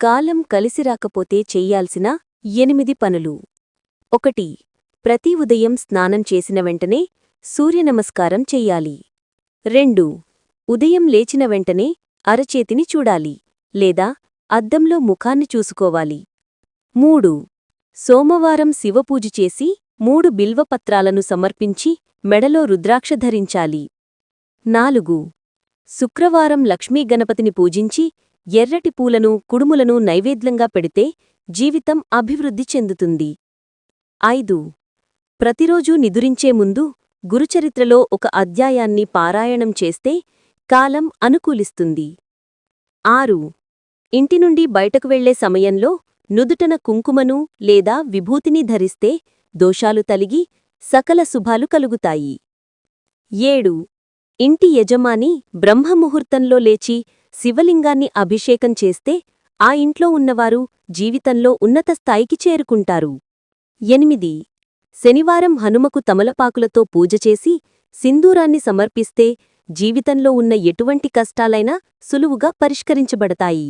కాలం కలిసిరాకపోతే చెయ్యాల్సిన ఎనిమిది పనులు. ఒకటి ప్రతి ఉదయం స్నానం చేసిన వెంటనే సూర్యనమస్కారం చెయ్యాలి రెండు ఉదయం లేచిన వెంటనే అరచేతిని చూడాలి లేదా అద్దంలో ముఖాన్ని చూసుకోవాలి. మూడు సోమవారం శివపూజ చేసి మూడు బిల్వపత్రాలను సమర్పించి మెడలో రుద్రాక్ష ధరించాలి. నాలుగు శుక్రవారం లక్ష్మీ గణపతిని పూజించి ఎర్రటి పూలను కుడుములను నైవేద్యంగా పెడితే జీవితం అభివృద్ధి చెందుతుంది. ఐదు. ప్రతిరోజూ నిదురించే ముందు గురుచరిత్రలో ఒక అధ్యాయాన్ని పారాయణం చేస్తే కాలం అనుకూలిస్తుంది. ఆరు. ఇంటి నుండి బయటకు వెళ్ళే సమయంలో నుదుటన కుంకుమను లేదా విభూతిని ధరిస్తే దోషాలు తలిగి సకల శుభాలు కలుగుతాయి. ఏడు. ఇంటి యజమాని బ్రహ్మముహూర్తంలో లేచి శివలింగాన్ని అభిషేకం చేస్తే ఆ ఇంట్లో ఉన్నవారు జీవితంలో ఉన్నత స్థాయికి చేరుకుంటారు. ఎనిమిది. శనివారం హనుమకు తమలపాకులతో పూజ చేసి సింధూరాన్ని సమర్పిస్తే జీవితంలో ఉన్న ఎటువంటి కష్టాలైనా సులువుగా పరిష్కరించబడతాయి.